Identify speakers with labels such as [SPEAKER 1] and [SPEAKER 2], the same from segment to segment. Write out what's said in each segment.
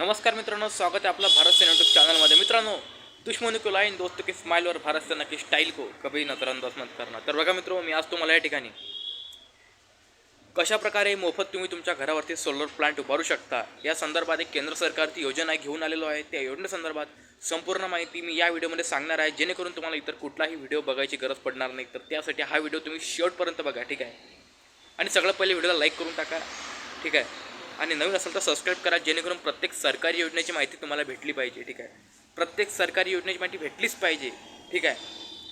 [SPEAKER 1] नमस्कार मित्रांनो स्वागत आहे आपलं भारत सेना यूट्यूब चॅनलमध्ये मित्रांनो दुश्मनी को लाईन दोस्त की स्माईलवर भारत सेना की स्टाईल को कभी नजरअंदाज मत करणार तर बघा मित्र मी आज तुम्हाला या ठिकाणी कशा प्रकारे मोफत तुम्ही तुमच्या घरावरती सोलर प्लांट उभारू शकता या संदर्भात एक केंद्र सरकारची योजना घेऊन आलेलो आहे. त्या योजनेसंदर्भात संपूर्ण माहिती मी या व्हिडिओमध्ये सांगणार आहे. जेणेकरून तुम्हाला इतर कुठलाही व्हिडिओ बघायची गरज पडणार नाही. तर त्यासाठी हा व्हिडिओ तुम्ही शेवटपर्यंत बघा ठीक आहे? आणि सगळं पहिले व्हिडिओला लाईक करून टाका ठीक आहे? आणि नवीन असेल तर सबस्क्राईब करा जेणेकरून प्रत्येक सरकारी योजनेची माहिती तुम्हाला भेटली पाहिजे ठीक आहे? प्रत्येक सरकारी योजनेची माहिती भेटलीच पाहिजे ठीक आहे?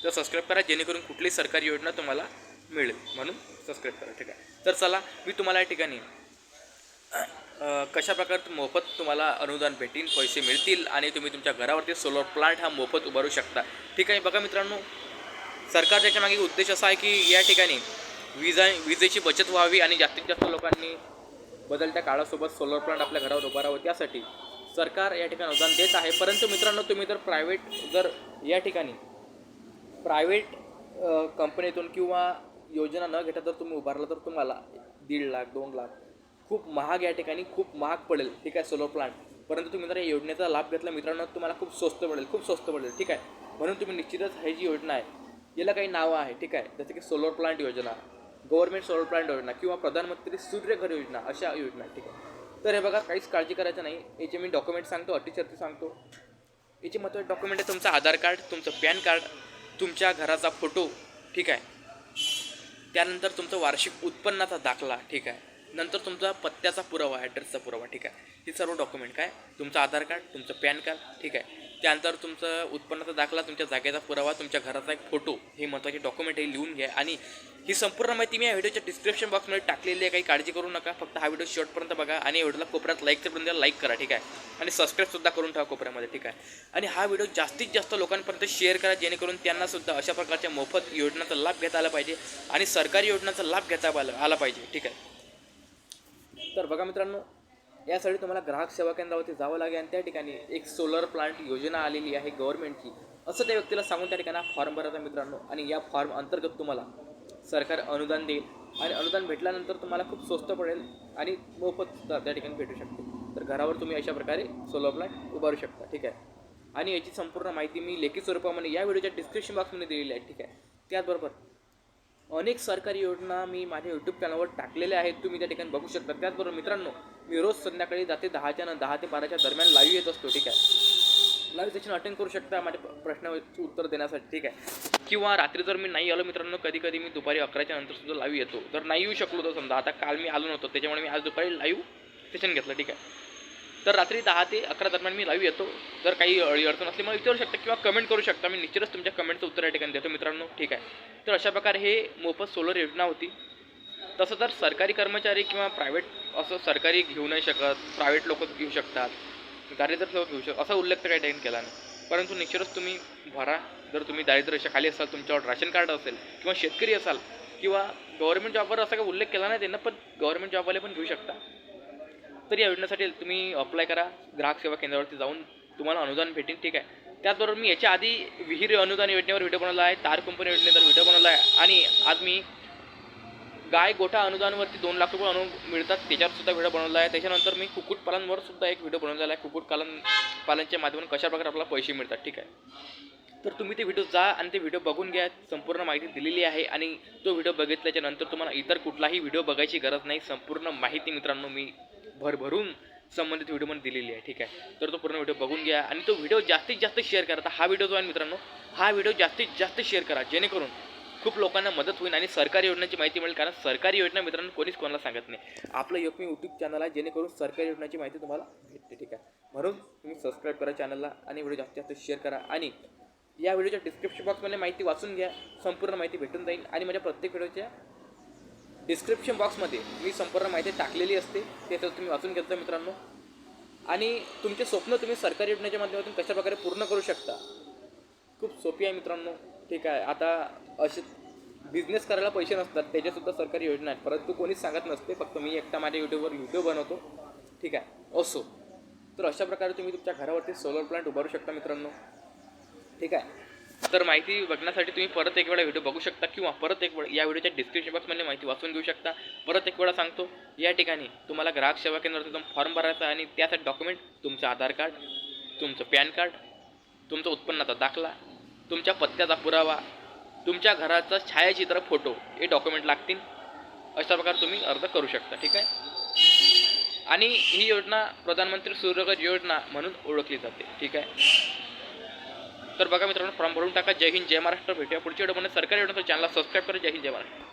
[SPEAKER 1] तर सबस्क्राईब करा जेणेकरून कुठलीही सरकारी योजना तुम्हाला मिळेल. म्हणून सबस्क्राईब करा ठीक आहे? तर चला मी तुम्हाला या ठिकाणी कशा प्रकारे मोफत तुम्हाला अनुदान भेटीन पैसे मिळतील आणि तुम्ही तुमच्या घरावरती सोलर प्लांट हा मोफत उभारू शकता. ठीक आहे बघा मित्रांनो सरकार त्याच्यामागे उद्देश असा आहे की या ठिकाणी विजा विजेची बचत व्हावी आणि जास्तीत जास्त लोकांनी बदलत्या काळासोबत सोलर प्लांट आपल्या घरावर उभारावं त्यासाठी सरकार या ठिकाणी अनुदान देत आहे. परंतु मित्रांनो तुम्ही जर प्रायव्हेट जर या ठिकाणी प्रायव्हेट कंपनीतून किंवा योजना न घेता जर तुम्ही उभारला तर तुम्हाला दीड लाख दोन लाख खूप महाग या ठिकाणी खूप महाग पडेल ठीक आहे सोलर प्लांट परंतु तुम्ही जर या योजनेचा लाभ घेतला मित्रांनो तुम्हाला खूप स्वस्त पडेल खूप स्वस्त पडेल ठीक आहे? म्हणून तुम्ही निश्चितच ही जी योजना आहे याला काही नावं आहे ठीक आहे? जसं की सोलर प्लांट योजना गव्हर्नमेंट सोलर प्लांट योजना किंवा प्रधानमंत्री सूर्यघर योजना अशा योजना ठीक आहे. तर हे बघा काहीच काळजी करायचं नाही. याचे मी डॉक्युमेंट सांगतो अटी शर्ती सांगतो. याचे महत्त्वाचे डॉक्युमेंट आहे तुमचं आधार कार्ड तुमचं पॅन कार्ड तुमच्या घराचा फोटो ठीक आहे. त्यानंतर तुमचं वार्षिक उत्पन्नाचा दाखला ठीक आहे. नंतर तुमचा पत्त्याचा पुरावा ॲड्रेसचा पुरावा ठीक आहे. हे सर्व डॉक्युमेंट काय? तुमचं आधार कार्ड तुमचं पॅन कार्ड ठीक आहे. त्यानंतर तुमचं उत्पन्नाचा दाखला तुमच्या जागेचा पुरावा तुमच्या घराचा एक फोटो हे महत्त्वाचे डॉक्युमेंट हे लिहून घ्या. आणि ही संपूर्ण माहिती मी या व्हिडिओच्या डिस्क्रिप्शन बॉक्समध्ये टाकलेली आहे. काही काळजी करू नका. फक्त हा व्हिडिओ शॉर्टपर्यंत बघा आणि व्हिडिओला कोपऱ्यात लाईकचं द्या लाईक करा ठीक आहे? आणि सबस्क्राईबसुद्धा करून ठेवा कोपऱ्यामध्ये ठीक आहे? आणि हा व्हिडिओ जास्तीत जास्त लोकांपर्यंत शेअर करा जेणेकरून त्यांनासुद्धा अशा प्रकारच्या मोफत योजनांचा लाभ घेता आला पाहिजे आणि सरकारी योजनांचा लाभ घेता आला पाहिजे ठीक आहे? तर बघा मित्रांनो यासाठी तुम्हाला ग्राहक सेवा केंद्रावरती जावं लागेल आणि त्या ठिकाणी एक सोलर प्लांट योजना आलेली आहे गव्हर्नमेंटची असं त्या व्यक्तीला सांगून त्या ठिकाणी फॉर्म भरायचा मित्रांनो. आणि या फॉर्म अंतर्गत तुम्हाला सरकार अनुदान देईल आणि अनुदान भेटल्यानंतर तुम्हाला खूप स्वस्त पडेल आणि मोफत त्या ठिकाणी भेटू शकते. तर घरावर तुम्ही अशा प्रकारे सोलर प्लांट उभारू शकता. ठीक आहे? आणि याची संपूर्ण माहिती मी लेखी स्वरूपामध्ये या व्हिडिओच्या डिस्क्रिप्शन बॉक्समध्ये दिलेली आहे. ठीक आहे? त्याचबरोबर अनेक सरकारी योजना मी माझ्या यूट्यूब चॅनलवर टाकलेल्या आहेत. तुम्ही त्या ठिकाणी बघू शकता. त्याचबरोबर मित्रांनो मी रोज संध्याकाळी जाते दहाच्या न दहा ते बाराच्या दरम्यान लाईव्ह येत असतो. ठीक आहे? लाईव्ह सेशन अटेंड करू शकता. माझ्या प्रश्नाचं प्रश्नाची उत्तर देण्यासाठी ठीक आहे. किंवा रात्री जर मी नाही आलो मित्रांनो कधी कधी मी दुपारी अकराच्या नंतर सुद्धा लाईव्ह येतो. जर नाही येऊ शकलो तर समजा. आता काल मी आलो नव्हतो त्याच्यामुळे मी आज दुपारी लाईव्ह सेशन घेतलं ठीक आहे. तर रात्री दहा ते अकरा दरम्यान मी लाईव्ह येतो. जर काही अडचण असली मला विचारू शकता किंवा कमेंट करू शकता. मी निश्चितच तुमच्या कमेंटचं उत्तर या ठिकाणी देतो मित्रांनो ठीक आहे. तर अशा प्रकारे हे मोफत सोलर योजना होती. तसं तर सरकारी कर्मचारी किंवा प्रायव्हेट असं सरकारी घेऊ नाही शकत. प्रायव्हेट लोक घेऊ शकतात. दारिद्र्य लोक घेऊ शकतो असा उल्लेख तर काही त्यांनी केला नाही. परंतु निश्चितच तुम्ही भरा. जर तुम्ही दारिद्र्य खाली असाल तुमच्यावर राशन कार्ड असेल किंवा शेतकरी असाल किंवा गव्हर्नमेंट जॉबवर असा काही उल्लेख केला नाही त्यांना पण गव्हर्नमेंट जॉबवाले पण घेऊ शकता. तर या योजनेसाठी तुम्ही अप्लाय करा. ग्राहक सेवा केंद्रावरती जाऊन तुम्हाला अनुदान भेटेल ठीक आहे. त्याचबरोबर मी याच्या आधी विहीर अनुदान योजनेवर व्हिडिओ बनवला आहे तार कंपनी योजनेवर व्हिडिओ बनवला आहे आणि आज मी गाय गोठा अनुदानवरती दोन लाख रुपये अनु मिळतात. त्याच्यावर सुद्धा व्हिडिओ बनवला आहे. त्याच्यानंतर मी कुक्कुटपालनवर सुद्धा एक व्हिडिओ बनवलेला आहे. कुक्कुटपालन पालनच्या माध्यमातून कशाप्रकारे आपल्याला पैसे मिळतात ठीक आहे? तर तुम्ही ते व्हिडिओ जा आणि ते व्हिडिओ बघून घ्या. संपूर्ण माहिती दिलेली आहे आणि तो व्हिडिओ बघितल्याच्या नंतर तुम्हाला इतर कुठलाही व्हिडिओ बघायची गरज नाही. संपूर्ण माहिती मित्रांनो मी भरभरून संबंधित व्हिडिओमध्ये दिलेली आहे ठीक आहे? तर तो पूर्ण व्हिडिओ बघून घ्या आणि तो व्हिडिओ जास्तीत जास्त शेअर करा. आता हा व्हिडिओ जो आहे मित्रांनो हा व्हिडिओ जास्तीत जास्त शेअर करा. जेणेकरून खूप लोकांना मदत होईल आणि सरकारी योजनांची माहिती मिळेल. कारण सरकारी योजना मित्रांनो कोणीच कोणाला सांगत नाही. आपलं योग्य यूट्यूब चॅनल आहे जेणेकरून सरकारी योजनाची माहिती तुम्हाला भेटते ठीक आहे? म्हणून तुम्ही सबस्क्राईब करा चॅनलला आणि व्हिडिओ जास्तीत जास्त शेअर करा. आणि या व्हिडिओच्या डिस्क्रिप्शन बॉक्समध्ये माहिती वाचून घ्या. संपूर्ण माहिती भेटून जाईल. आणि माझ्या प्रत्येक व्हिडिओच्या डिस्क्रिप्शन बॉक्समध्ये मी संपूर्ण माहिती टाकलेली असते. ते तर तुम्ही वाचून घेतलं मित्रांनो. आणि तुमचे स्वप्न तुम्ही सरकारी योजनेच्या माध्यमातून कशा प्रकारे पूर्ण करू शकता? खूप सोपी आहे मित्रांनो. ठीक आहे. आता असे बिझनेस करायला पैसे नसतात त्याच्यासुद्धा सरकारी योजना आहेत. परंतु कोणीच सांगत नसते फक्त मी एकटा माझ्या यूट्यूबवर व्हिडिओ बनवतो. ठीक आहे. असो. तर अशा प्रकारे तुम्ही तुमच्या घरावरती सोलर प्लांट उभारू शकता मित्रांनो. ठीक आहे. तर माहिती बघण्यासाठी तुम्ही परत एक वेळा व्हिडिओ बघू शकता किंवा परत एक वेळा या व्हिडिओच्या डिस्क्रिप्शन बॉक्समध्ये माहिती वाचून घेऊ शकता. परत एक वेळा सांगतो या ठिकाणी तुम्हाला ग्राहक सेवा केंद्रात जाऊन फॉर्म भरायचा आणि त्यासाठी डॉक्युमेंट तुमचं आधार कार्ड तुमचं पॅन कार्ड तुमचा उत्पन्नाचा दाखला तुमच्या पत्त्याचा पुरावा तुमच्या घराचा छायाचित्र फोटो हे डॉक्युमेंट लागतील. अशा प्रकारे तुम्ही अर्ज करू शकता ठीक आहे? आणि ही योजना प्रधानमंत्री सूर्यघर योजना म्हणून ओळखली जाते ठीक आहे? तर बघा मित्रांनो फॉर्म भरून टाका. जय हिंद जय महाराष्ट्र. भेटूया पुढच्या व्हिडिओमध्ये. सरकारी योजना चॅनलला सबस्क्राईब करा. जय हिंद जय महाराष्ट्र.